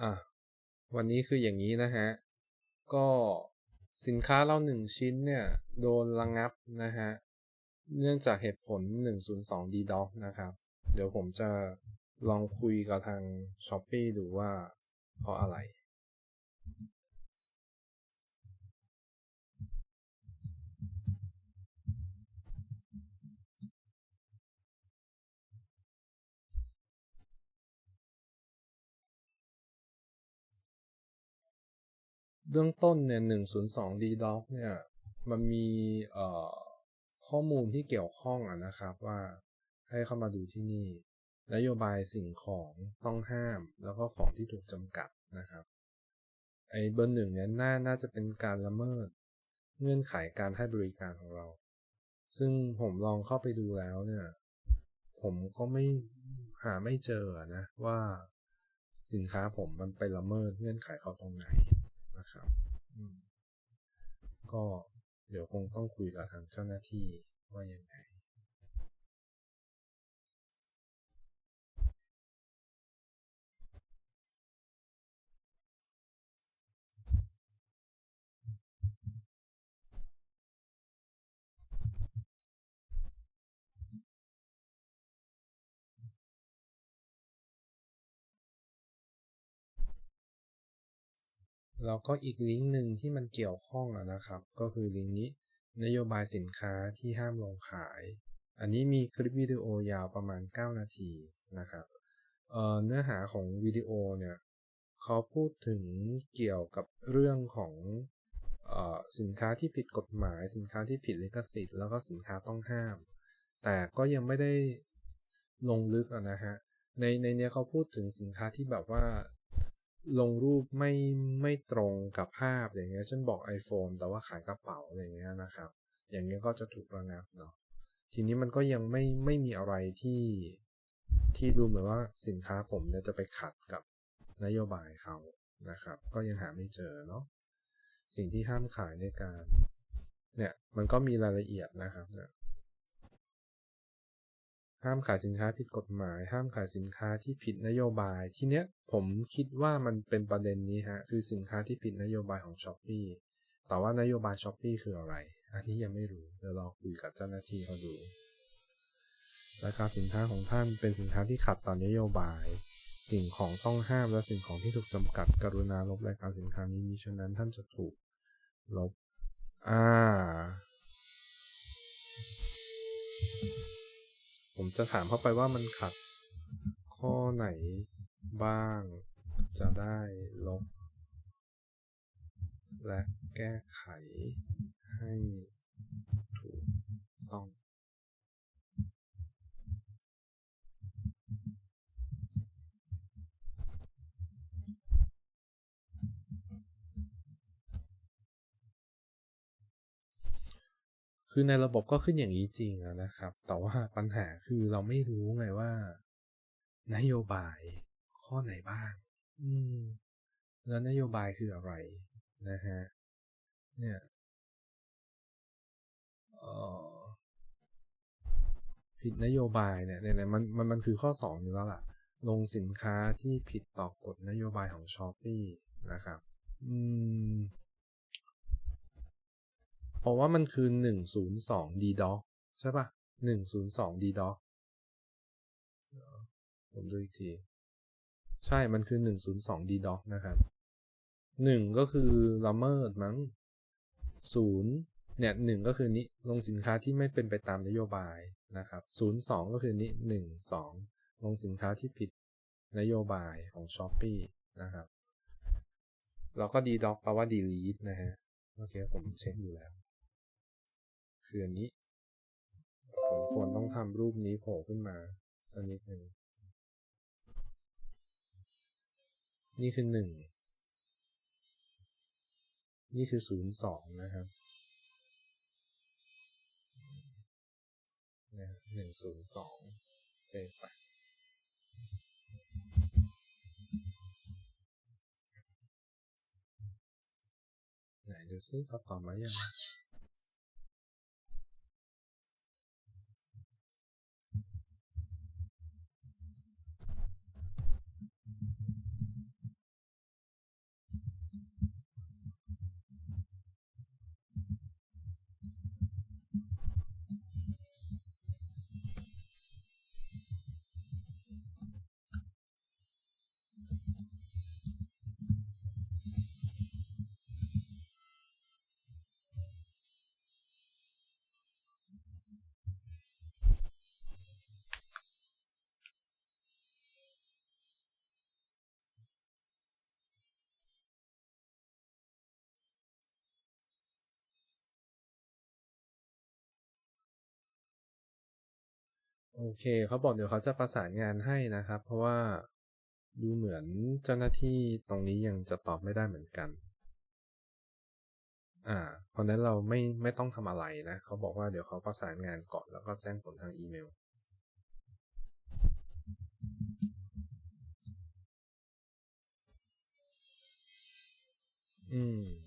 อะวันนี้คืออย่างนี้นะฮะ ก็สินค้าเราหนึ่งชิ้นเนี่ย โดนระงงับนะฮะ เนื่องจากเหตุผล 102 DDoS นะครับ เดี๋ยวผมจะลองคุยกับทาง s h อ p e e ดูว่าเพราะอะไร เบื้องต้นเนี่ย102 DDoS เนี่ย มันมีเอ่อข้อมูลที่เกี่ยวข้องอะนะครับว่าให้เข้ามาดูที่นี่ นโยบายสิ่งของต้องห้าม แล้วก็ของที่ถูกจำกัดนะครับไอ้เบอร์หนึ่งเนี่ยน่าน่าจะเป็นการละเมิด เงื่อนไขการให้บริการของเรา ซึ่งผมลองเข้าไปดูแล้วเนี่ย ผมก็ไม่หาไม่เจอนะว่าสินค้าผมมันไปละเมิดเงื่อนไขเขาตรงไหน นะครับก็เดี๋ยวคงต้องคุยกับทางเจ้าหน้าที่ว่ายังไง แล้วก็อีกลิงก์หนึ่งที่มันเกี่ยวข้องนะครับ ก็คือลิงก์นี้นโยบายสินค้าที่ห้ามลงขาย อันนี้มีคลิปวิดีโอยาวประมาณ 9 นาทีนะครับเเนื้อหาของวิดีโอเนี่ยเขาพูดถึงเกี่ยวกับเรื่องของอสินค้าที่ผิดกฎหมาย สินค้าที่ผิดลิขสิทธิ์แล้วก็สินค้าต้องห้าม แต่ก็ยังไม่ได้ลงลึกนะฮะในในนี้เขาพูดถึงสินค้าที่แบบว่า ลงรูปไม่ไม่ตรงกับภาพอย่างเงี้ยฉันบอก iPhone แต่ว่าขายกระเป๋าอะไรเงี้ยนะครับ อย่างเงี้ยก็จะถูกระงับเนาะทีนี้มันก็ยังไม่ไม่มีอะไรที่ที่ดูเหมือนว่าสินค้าผมเนี่ยจะไปขัดกับนโยบายเขานะครับ ก็ยังหาไม่เจอเนาะสิ่งที่ห้ามขายในการเนี่ยมันก็มีรายละเอียดนะครับเนี่ย ห้ามขายสินค้าผิดกฎหมาย ห้ามขายสินค้าที่ผิดนโยบาย ทีเนี้ยผมคิดว่ามันเป็นประเด็นนี้ฮะ คือสินค้าที่ผิดนโยบายของ s h อ p e e แต่ว่านโยบาย s h อ p e e คืออะไร อันนี้ยังไม่รู้ เดี๋ยวเราคุยกับเจ้าหน้าที่เขาดู ราคาสินค้าของท่านเป็นสินค้าที่ขัดต่อนโยบาย สิ่งของต้องห้ามและสิ่งของที่ถูกจำกัด กรุณาลบรายการสินค้านี้มิฉะนั้นท่านจะถูกลบ อ่า ผมจะถามเข้าไปว่ามันขัด ข้อไหนบ้าง จะได้ลบ และแก้ไขให้ถูกต้อง คือในระบบก็ขึ้นอย่างนี้จริงนะครับ แต่ว่าปัญหาคือเราไม่รู้ไงว่า นโยบายข้อไหนบ้าง อืม แล้วนโยบายคืออะไรนะฮะ เนี่ยผิดนโยบายเนี่ยเนี่ยมันมันมันคือข้อสองอยู่แล้วล่ะ ลงสินค้าที่ผิดต่อกฎนโยบายของช้อปปี้นะครับ อืม เพราะว่ามันคือ 102 d d o ใช่ปะ102 d d o ผมดูอีกที ใช่มันคือ 102 d d o นะครับ 1 ก็คือละเมิดมั้ง 0 เนี่ย 1 ก็คือนี้ ลงสินค้าที่ไม่เป็นไปตามนโยบายนะครับ 02 ก็คือนี้ 1 2 ลงสินค้าที่ผิดนโยบายของ s h อ p e e นะครับเราก็ DDoS แปลว่า delete นะฮะ โอเค ผมเช็คดูแล้ว คืออันนี้ ผมควรต้องทำรูปนี้โผล่ขึ้นมาสักนิดหนึ่งนี่คือหนึ่ง นี่คือศูนย์สองนะครับนหนึ่งศูนย์สองเซฟไปไหนดูซิเขาตอบมายัง โอเคเขาบอกเดี๋ยวเขาจะประสานงานให้นะครับ เพราะว่าดูเหมือนเจ้าหน้าที่ตรงนี้ยังจะตอบไม่ได้เหมือนกัน อ่า เพราะนั้นเราไม่ไม่ต้องทำอะไรนะ เขาบอกว่าเดี๋ยวเขาประสานงานก่อนแล้วก็แจ้งผลทางอีเมล อืม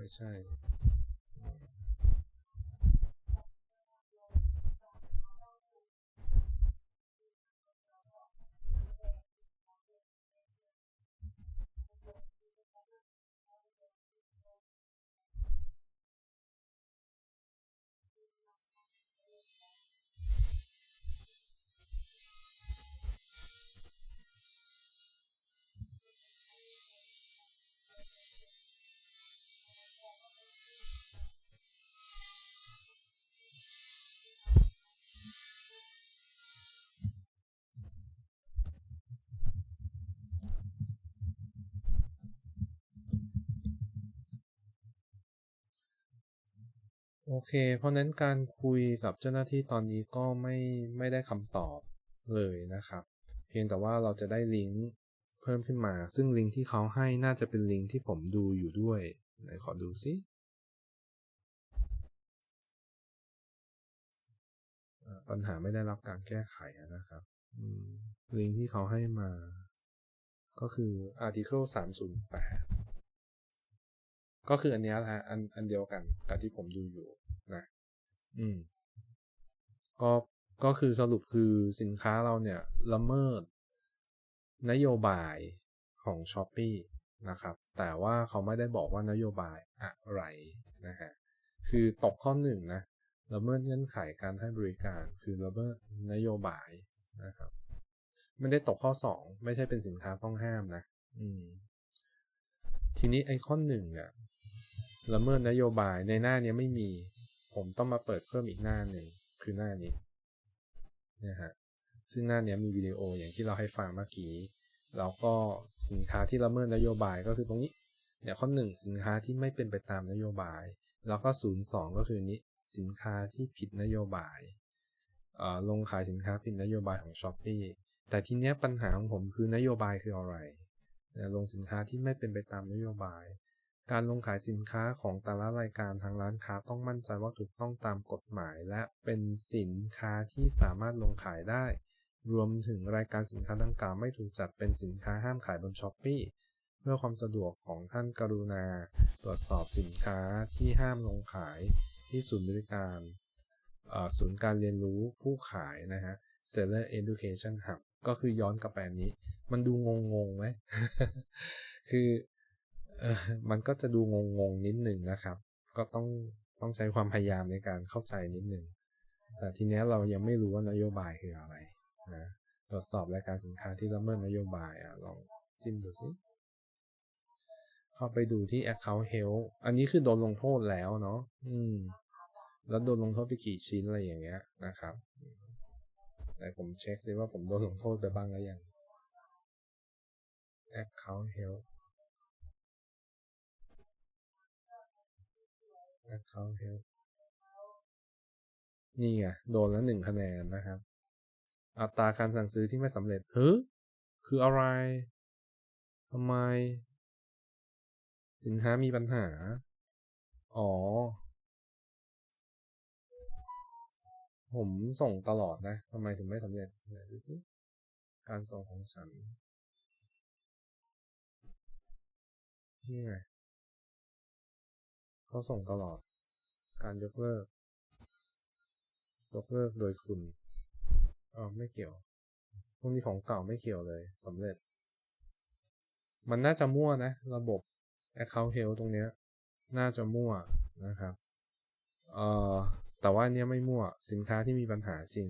ไม่ใช่ โอเค เพราะนั้นการคุยกับเจ้าหน้าที่ตอนนี้ก็ไม่ไม่ได้คำตอบเลยนะครับ เพียงแต่ว่าเราจะได้ลิงก์เพิ่มขึ้นมา ซึ่งลิงก์ที่เขาให้น่าจะเป็นลิงก์ที่ผมดูอยู่ด้วยไหนขอดูซิปัญหาไม่ได้รับการแก้ไขนะครับลิงก์ที่เขาให้มา ก็คือ article 308 ก็คืออันนี้แหละฮะอันอันเดียวกันกับที่ผมดูอยู่นะอืมก็ก็คือสรุปคือสินค้าเราเนี่ยละเมิดนโยบายของ s h อ p e e นะครับ แต่ว่าเขาไม่ได้บอกว่านโยบายอะไรนะฮะคือตกข้อหนึ่งนะละเมิดเงื่อนไขการให้บริการคือละเมิดนโยบายนะครับไม่ได้ตกข้อสองไม่ใช่เป็นสินค้าต้องห้ามนะ อืม ทีนี้ไอคอนหนึ่งเนี่ย ละเมิดนโยบายในหน้านี้ไม่มี ผมต้องมาเปิดเพิ่มอีกหน้าหนึ่งคือหน้านี้นะฮะซึ่งหน้านี้มีวิดีโออย่างที่เราให้ฟังเมื่อกี้แล้วก็สินค้าที่ละเมิดนโยบายก็คือตรงนี้เนี่ยข้อหนึ่งสินค้าที่ไม่เป็นไปตามนโยบาย แล้วก็ศูนย์สองก็คือนี้สินค้าที่ผิดนโยบายลงขายสินค้าผิดนโยบายของ s h อ p e e แต่ทีเนี้ยปัญหาของผมคือนโยบายคืออะไรลงสินค้าที่ไม่เป็นไปตามนโยบาย การลงขายสินค้าของแต่ละรายการทางร้านค้าต้องมั่นใจว่าถูกต้องตามกฎหมาย และเป็นสินค้าที่สามารถลงขายได้ รวมถึงรายการสินค้าดังกล่าวไม่ถูกจัดเป็นสินค้าห้ามขายบนช้อปปีเพื่อความสะดวกของท่านกรุณา ตรวจสอบสินค้าที่ห้ามลงขายที่ศูนย์บริการศูนย์การเรียนรู้ผู้ขายนะฮะ Seller Education Hub ก็คือย้อนกลับไปนนี้ มันดูงงงไหม คือ เออมันก็จะดูงงงนิดหนึ่งนะครับ ก็ต้องต้องใช้ความพยายามในการเข้าใจนิดหนึ่งแต่ทีนี้เรายังไม่รู้ว่านโยบายคืออะไรนะตรวจสอบรายการสินค้าที่ละเมิดนโยบายอะลองจิ้มดูสิเข้าไปดูที่ account health อันนี้คือโดนลงโทษแล้วเนาะอืม แล้วโดนลงโทษไปกี่ชิ้นอะไรอย่างเงี้ยนะครับแต่ผมเช็คซิว่าผมโดนลงโทษไปบ้างหรือยัง account health account help นี่ไงโดนแล้วหนึ่งคะแนนนะครับ อัตราการสั่งซื้อที่ไม่สำเร็จเฮ้ยคืออะไรทำไม สินค้ามีปัญหา อ๋อ ผมส่งตลอดนะทำไมถึงไม่สำเร็จการส่งของฉันนี่ไง เขาส่งตลอด การยกเลิก ยกเลิกโดยคุณอ๋อไม่เกี่ยว พวกนี้ของเก่าไม่เกี่ยวเลยสำเร็จ มันน่าจะมั่วนะ ระบบ Account Health ตรงเนี้ย น่าจะมั่วนะครับ เอ่อ แต่ว่าเนี้ยไม่มั่ว สินค้าที่มีปัญหาจริง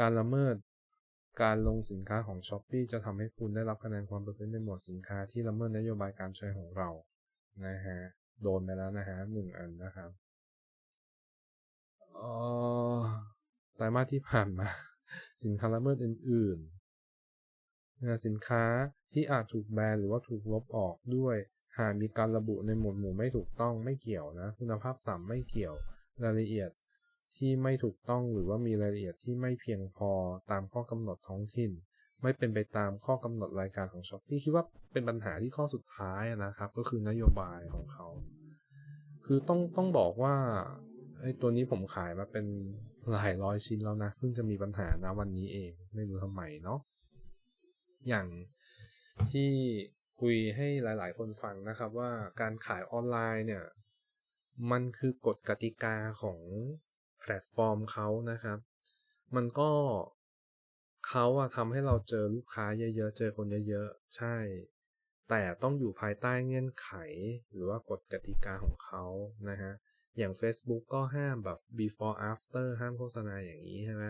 การละเมิดการลงสินค้าของ s h อ p e e จะทำให้คุณได้รับคะแนนความประพฤติในหมวดสินค้าที่ละเมิดนโยบายการใช้ของเรา นะฮะ โดนไปแล้วนะฮะหนึ่งอันนะครับเอ่อไตรมาสที่ผ่านมา สินค้าละเมิดอื่นๆนะสินค้าที่อาจถูกแบนหรือว่าถูกลบออกด้วยหากมีการระบุในหมวดหมู่ไม่ถูกต้องไม่เกี่ยวนะ คุณภาพต่ำไม่เกี่ยวรายละเอียดที่ไม่ถูกต้องหรือว่ามีรายละเอียดที่ไม่เพียงพอตามข้อกำหนดท้องถิ่น ไม่เป็นไปตามข้อกำหนดรายการของช้อปปี้คิดว่าเป็นปัญหาที่ข้อสุดท้ายนะครับ ก็คือนโยบายของเขา คือต้องต้องบอกว่าไอ้ตัวนี้ผมขายมาเป็นหลายร้อยชิ้นแล้วนะ เพิ่งจะมีปัญหานะวันนี้เอง ไม่รู้ทำไมเนาะอย่างที่คุยให้หลาย ๆ คนฟังนะครับว่าการขายออนไลน์เนี่ย มันคือกฎกติกาของแพลตฟอร์มเขานะครับ มันก็ เขาอะทำให้เราเจอลูกค้าเยอะๆ เจอคนเยอะๆ ใช่ แต่ต้องอยู่ภายใต้เงื่อนไข หรือว่ากฎกติกาของเขานะฮะ อย่าง Facebook ก็ห้ามแบบ before after ห้ามโฆษณาอย่างนี้ใช่ไหม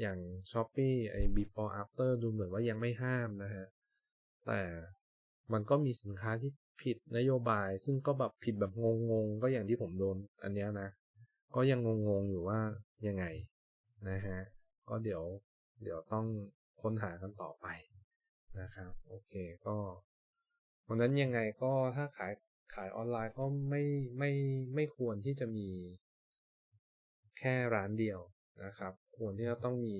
อย่าง s h o p e e ไอ้ before after ดูเหมือนว่ายังไม่ห้ามนะฮะ แต่มันก็มีสินค้าที่ผิดนโยบาย ซึ่งก็แบบผิดแบบงงๆ ก็อย่างที่ผมโดนอันเนี้ยนะ ก็ยังงงๆอยู่ว่ายังไงนะฮะ ก็เดี๋ยว เดี๋ยวต้องค้นหากันต่อไปนะครับ โอเคก็เพราะนั้นยังไงก็ถ้าขายขายออนไลน์ก็ไม่ไม่ไม่ควรที่จะมีแค่ร้านเดียวนะครับ ควรที่จะต้องมี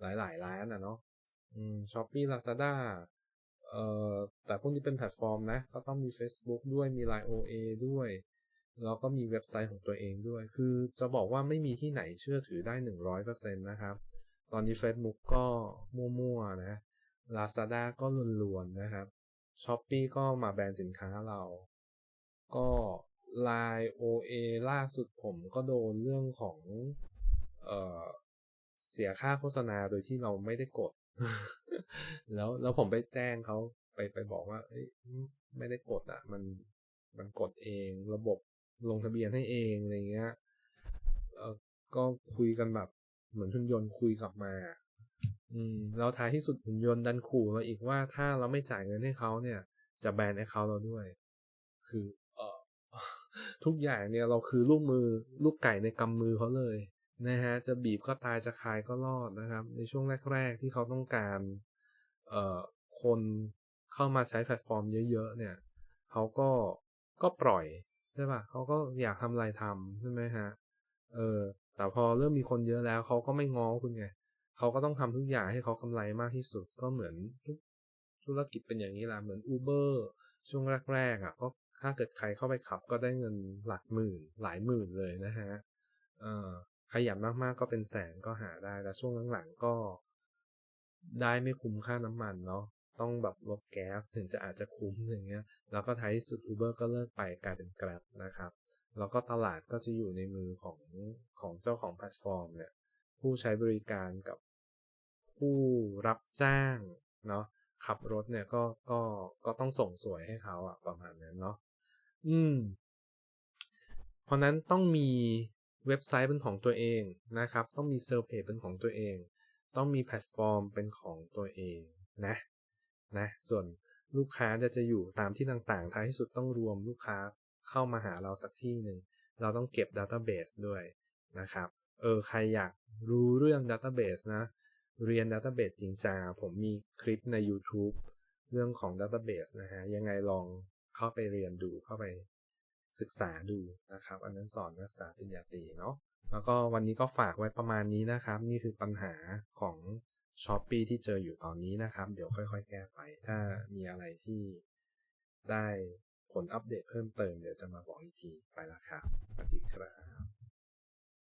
หลายๆ ร้านนะเนาะอืมช้อปปี้ลาซาด้าเอ่อแต่พวกนี้เป็นแพลตฟอร์มนะ ก็ต้องมี Facebook ด้วยมี Line OA ด้วย แล้วก็มีเว็บไซต์ของตัวเองด้วย คือจะบอกว่าไม่มีที่ไหนเชื่อถือได้ 100%นะครับ ตอนนี้ Facebook ก็มั่วๆนะ Lazada ก็ลวนๆนะครับ Shopee ก็มาแบนสินค้าเรา ก็ Line OA ล่าสุดผมก็โดนเรื่องของเออเสียค่าโฆษณาโดยที่เราไม่ได้กด แล้วแล้วผมไปแจ้งเขาไปไปบอกว่าเอ้ยไม่ได้กดอะ มันมันกดเองระบบลงทะเบียนให้เองอะไรเงี้ยเออก็คุยกันแบบ เหมือนหุ่นยนต์คุยกลับมา อืมแล้วท้ายที่สุดหุ่นยนต์ดันขู่เราอีกว่าถ้าเราไม่จ่ายเงินให้เขาเนี่ย จะแบนไอ้เขาเราด้วย คือ เออทุกอย่างเนี่ยเราคือลูกมือลูกไก่ในกำมือเขาเลยนะฮะจะบีบก็ตายจะคายก็รอดนะครับ ในช่วงแรก ๆ ที่เขาต้องการเอ่อคนเข้ามาใช้แพลตฟอร์มเยอะ ๆ เนี่ยเขาก็ก็ปล่อยใช่ป่ะเขาก็อยากทำอะไรทำใช่ไหมฮะเออ แต่พอเริ่มมีคนเยอะแล้วเขาก็ไม่ง้อคุณไงเขาก็ต้องทำทุกอย่างให้เขากำไรมากที่สุดก็เหมือนธุรกิจเป็นอย่างนี้แหละเหมือน Uber ช่วงแรกๆอะก็ถ้าเกิดใครเข้าไปขับก็ได้เงินหลักหมื่น หลายหมื่นเลยนะฮะเออขยันมากๆก็เป็นแสนก็หาได้แต่ช่วงหลังๆก็ ได้ไม่คุ้มค่าน้ำมันเนาะต้องแบบลดแก๊สถึงจะอาจจะคุ้มอย่างเงี้ย แล้วก็ท้ายที่สุด Uber ก็เลิกไปกลายเป็น Grab นะครับ แล้วก็ตลาดก็จะอยู่ในมือของของเจ้าของแพลตฟอร์มเนี่ยผู้ใช้บริการกับผู้รับจ้างเนาะขับรถเนี่ยก็ก็ก็ต้องส่งสวยให้เขาอะประมาณนั้นเนาะอืม เพราะนั้นต้องมีเว็บไซต์เป็นของตัวเองนะครับ ต้องมีเซลล์เพจเป็นของตัวเอง ต้องมีแพลตฟอร์มเป็นของตัวเองนะนะส่วนลูกค้าจะจะอยู่ตามที่ต่างๆ ท้ายที่สุดต้องรวมลูกค้า เข้ามาหาเราสักที่หนึ่ง เราต้องเก็บ Database ด้วยนะครับ เออใครอยากรู้เรื่อง Database นะ เรียน Database จริงจังผมมีคลิปใน YouTube เรื่องของ Database นะฮะ ยังไงลองเข้าไปเรียนดูเข้าไปศึกษาดูนะครับ อันนั้นสอนนักศึกษาปริญญาตรีเนาะแล้วก็วันนี้ก็ฝากไว้ประมาณนี้นะครับ นี่คือปัญหาของ s h อ p e e ที่เจออยู่ตอนนี้นะครับ เดี๋ยวค่อยๆ แก้ไป ถ้ามีอะไรที่ได้ ผลอัปเดตเพิ่มเติมเดี๋ยวจะมาบอกอีกทีไปแล้วครับสวัสดีครับ